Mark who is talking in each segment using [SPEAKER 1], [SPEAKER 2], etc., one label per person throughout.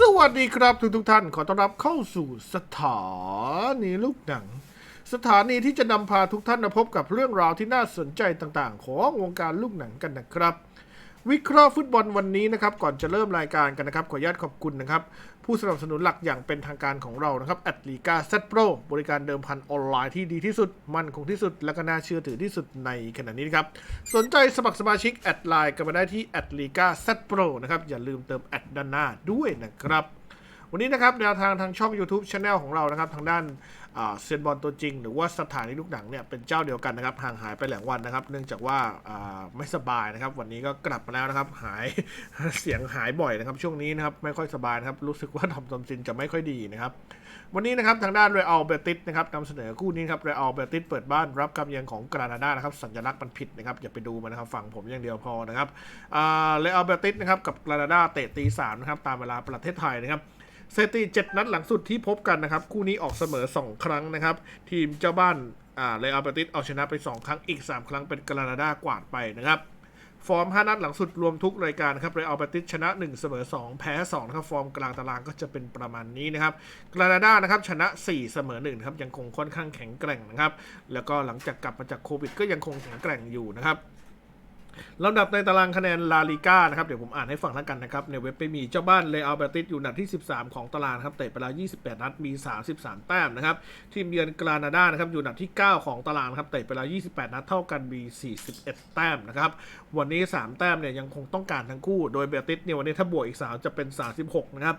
[SPEAKER 1] สวัสดีครับทุกทุกท่านขอต้อนรับเข้าสู่สถานีลูกหนัง สถานีที่จะนำพาทุกท่านมาพบกับเรื่องราวที่น่าสนใจต่างๆ ของวงการลูกหนังกันนะครับ วิเคราะห์ฟุตบอลวันนี้นะครับ ก่อนจะเริ่มรายการกันนะครับ ขออนุญาตขอบคุณนะครับ ผู้สนับสนุนหลักอย่างเป็นทางการของเรานะครับแอดลีกาเซตโปรบริการเดิมพันออนไลน์ที่ดีที่สุด มั่นคงที่สุด และก็น่าเชื่อถือที่สุดในขณะนี้นครับสนใจสมัครสมาชิกแอดไลน์กันมาได้ที่แอดลีกาเซตโปรนะครับอย่าลืมเติมแอดด้านหน้าด้วยนะครับ วันนี้นะครับแนวทางทางช่อง YouTube Channel ของเรานะครับ ทางด้านเซียนบอลตัวจริง หรือว่าสถานีลูกหนังเนี่ยเป็นเจ้าเดียวกันนะครับห่างหายไปหลายวันนะครับ เนื่องจากว่าไม่สบายนะครับ วันนี้ก็กลับมาแล้วนะครับ หายเสียงหายบ่อยนะครับ ช่วงนี้นะครับไม่ค่อยสบายนะครับรู้สึกว่าทอมทอมซินจะไม่ค่อยดีนะครับ วันนี้นะครับทางด้านเรอัลเบติสนะครับนำเสนอคู่นี้ครับเรอัลเบติสเปิดบ้านรับกำเยือนของกรานาดานะครับสัญลักษณ์มันผิดนะครับอย่าไปดูมันนะครับฟังผมอย่างเดียวพอนะครับเรอัลเบติสนะครับกับกรานาดาเตะตีสามนะครับตามเวลาประเทศไทยนะครับ สถิติ7นัดหลังสุดที่พบกันนะครับ คู่นี้ออกเสมอ 2 ครั้งนะครับ ทีมเจ้าบ้านอ่าเรอัลเบติสเอาชนะไป 2 ครั้งอีก 3 ครั้งเป็นกรานาดากวาดไปนะครับฟอร์ม 5 นัดหลังสุดรวมทุกรายการครับเรอัลเบติสชนะ 1 เสมอ 2 แพ้ 2 นะครับ ฟอร์มกลางตารางก็จะเป็นประมาณนี้นะครับกรานาดานะครับชนะ 4 เสมอ 1 ครับ ยังคงค่อนข้างแข็งแกร่งนะครับ แล้วก็หลังจากกลับมาจากโควิด ก็ยังคงแข็งแกร่งอยู่นะครับ ลำดับในตารางคะแนนลาลิก้านะครับ เดี๋ยวผมอ่านให้ฟังแล้วกันนะครับ ในเว็บไปมีเจ้าบ้านเลอัลเบติสอยู่อันดับที่ 13 ของตารางครับเตะไปแล้ว 28 นัดมี 33 แต้มนะครับทีมเยือนกรานาดานะครับอยู่อันดับที่ 9 ของตารางครับเตะไปแล้ว 28 นัดเท่ากันมี 41 แต้มนะครับวันนี้ 3 แต้มเนี่ยยังคงต้องการทั้งคู่ โดยเบติสเนี่ยวันนี้ถ้าบวกอีก 3 จะเป็น 36 นะครับ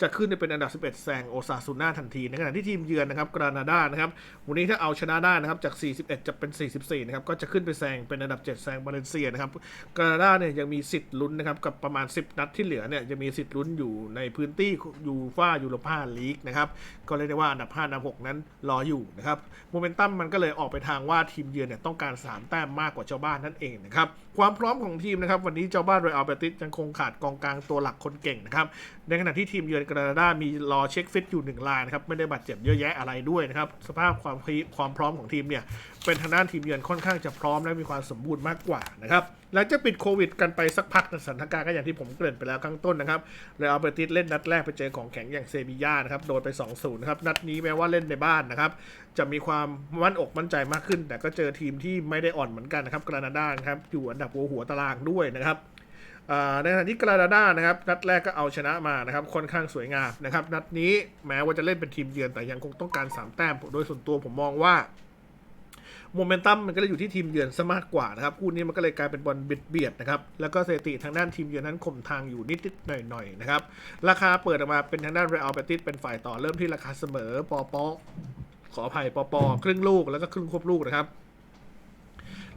[SPEAKER 1] จะขึ้นไปเป็นอันดับ 11 แซงโอซาซูน่าทันที ในขณะที่ทีมเยือนนะครับกรานาดานะครับวันนี้ถ้าเอาชนะได้นะครับจาก 41 จะเป็น 44 นะครับก็จะขึ้นไปแซงเป็นอันดับ 7 แซงบาเลนเซียนะครับกรานาดาเนี่ยยังมีสิทธิ์ลุ้นนะครับกับประมาณ 10 นัดที่เหลือเนี่ยจะมีสิทธิ์ลุ้นอยู่ในพื้นที่ยูฟ่ายูโรปาลีกนะครับก็เรียกได้ว่าอันดับ5อันดับ6นั้นรออยู่นะครับโมเมนตัมมันก็เลยออกไปทางว่าทีมเยือนเนี่ยต้องการ 3 แต้มมากกว่าเจ้าบ้านนั่นเองนะครับความพร้อมของทีมนะครับวันนี้เจ้าบ้านเรอัลเบติสยังคงขาดกองกลางตัวหลักคนเก่งนะครับในขณะที่ทีมเยือนกรานาดามีรอเช็คฟิตอยู่หนึ่งรายนะครับ ไม่ได้บาดเจ็บเยอะแยะอะไรด้วยนะครับ สภาพความพรีความพร้อมของทีมเนี่ย เป็นทางด้านทีมเยือนค่อนข้างจะพร้อมและมีความสมบูรณ์มากกว่านะครับหลังจากปิดโควิดกันไปสักพักสถานการณ์ก็อย่างที่ผมเกริ่นไปแล้วข้างต้นนะครับเรอัลเบติสเล่นนัดแรกไปเจอของแข็งอย่างเซบีย่านะครับโดนไป 2-0นะครับนัดนี้แม้ว่าเล่นในบ้านนะครับจะมีความมั่นอกมั่นใจมากขึ้น แต่ก็เจอทีมที่ไม่ได้อ่อนเหมือนกันนะครับกรานาดานครับอยู่อันดับหัวหัวตารางด้วยนะครับ ในขณะที่กรานาดานะครับ นัดแรกก็เอาชนะมานะครับ ค่อนข้างสวยงามนะครับ นัดนี้แม้ว่าจะเล่นเป็นทีมเยือนแต่ยังคงต้องการ 3 แต้มโดยส่วนตัวผมมองว่าโมเมนตัมมันก็เลยอยู่ที่ทีมเยือนซะมากกว่านะครับคู่นี้มันก็เลยกลายเป็นบอลเบียดเบียดนะครับแล้วก็สถิติทางด้านทีมเยือนนั้นข่มทางอยู่นิดๆหน่อยๆนะครับราคาเปิดออกมาเป็นทางด้านเรอัลเบติสเป็นฝ่ายต่อเริ่มที่ราคาเสมอปอปอขออภัยปอปอครึ่งลูกแล้วก็ครึ่งควบลูกนะครับ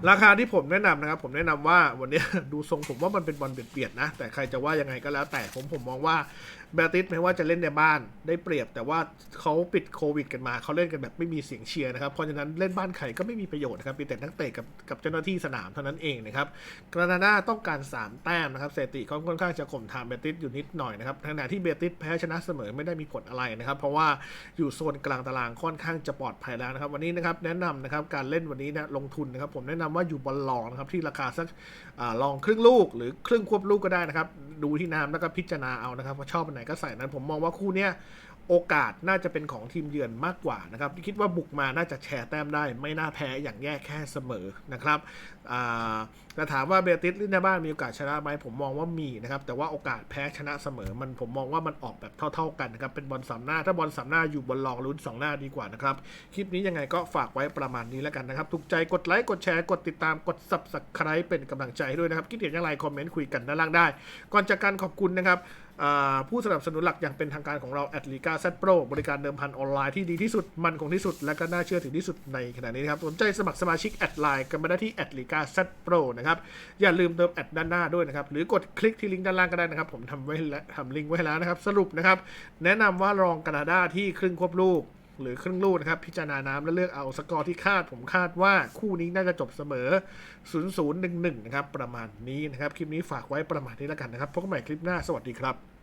[SPEAKER 1] ราคาที่ผมแนะนำนะครับ ผมแนะนำว่าวันนี้ดูทรงผมว่ามันเป็นบอลเบียนๆนะ แต่ใครจะว่ายังไงก็แล้วแต่ผมผมมองว่า เบลติสไม่ว่าจะเล่นในบ้านได้เปรียบ แต่ว่าเขาปิดโควิด กันมาเขาเล่นกันแบบไม่มีเสียงเชียร์นะครับเพราะฉะนั้นเล่นบ้านใครก็ไม่มีประโยชน์นะครับมีแต่นักเตะกับกับเจ้าหน้าที่สนามเท่านั้นเองนะครับกรานาดาต้องการ 3 แต้มนะครับสถิติเขาค่อนข้างจะข่มทางเบลติสอยู่นิดหน่อยนะครับขณะที่เบลติสแพ้ชนะเสมอไม่ได้มีผลอะไรนะครับ เพราะว่าอยู่โซนกลางตารางค่อนข้างจะปลอดภัยแล้วนะครับ วันนี้นะครับแนะนำนะครับการเล่นวันนี้นะลงทุนนะครับ ผมแนะนำว่าอยู่บอลลองนะครับที่ราคาสักอลองครึ่งลูกหรือครึ่งควบลูกก็ได้นะครับ ดูที่น้ำแล้วก็พิจารณาเอานะครับว่าชอบอันไหนก็ใส่นั้นผมมองว่าคู่เนี้ย โอกาสน่าจะเป็นของทีมเยือนมากกว่านะครับที่คิดว่าบุกมาน่าจะแชร์แต้มได้ ไม่น่าแพ้อย่างแย่แค่เสมอนะครับแต่ถามว่าเบติสเล่นในบ้านมีโอกาสชนะไหมผมมองว่ามีนะครับแต่ว่าโอกาสแพ้ชนะเสมอ มันผมมองว่ามันออกแบบเท่า ๆกันนะครับเป็นบอลสามหน้า ถ้าบอลสามหน้าอยู่บอลรองลุ้นสองหน้าดีกว่านะครับคลิปนี้ยังไงก็ฝากไว้ประมาณนี้แล้วกันนะครับถูกใจกดไลค์กดแชร์กดติดตามกด subscribe เป็นกำลังใจให้ด้วยนะครับคิดเห็นอย่างไรคอมเมนต์คุยกันด้านล่างได้ ก่อนจากการขอบคุณนะครับ ผู้สนับสนุนหลักอย่างเป็นทางการของเราแอดลิกาเซตโปรบริการเดิมพันออนไลน์ที่ดีที่สุดมันคงที่สุด และก็น่าเชื่อถือที่สุดในขณะนี้นะครับ สนใจสมัครสมาชิกแอดไลน์กันมาได้ที่แอดลิกาเซตโปรนะครับ อย่าลืมเติมแอดด้านหน้าด้วยนะครับ หรือกดคลิกที่ลิงก์ด้านล่างก็ได้นะครับ ผมทำไว้แล้วทำลิงก์ไว้แล้วนะครับ สรุปนะครับ แนะนำว่ารองแคนาดาที่ครึ่งควบลูก หรือครึ่งลูกนะครับ พิจารณาน้ำและเลือกเอาสกอร์ที่คาดผมคาดว่าคู่นี้น่าจะจบเสมอ 0 0 1 1 นะครับ ประมาณนี้นะครับ คลิปนี้ฝากไว้ประมาณนี้แล้วกันนะครับพบกันใหม่คลิปหน้าสวัสดีครับ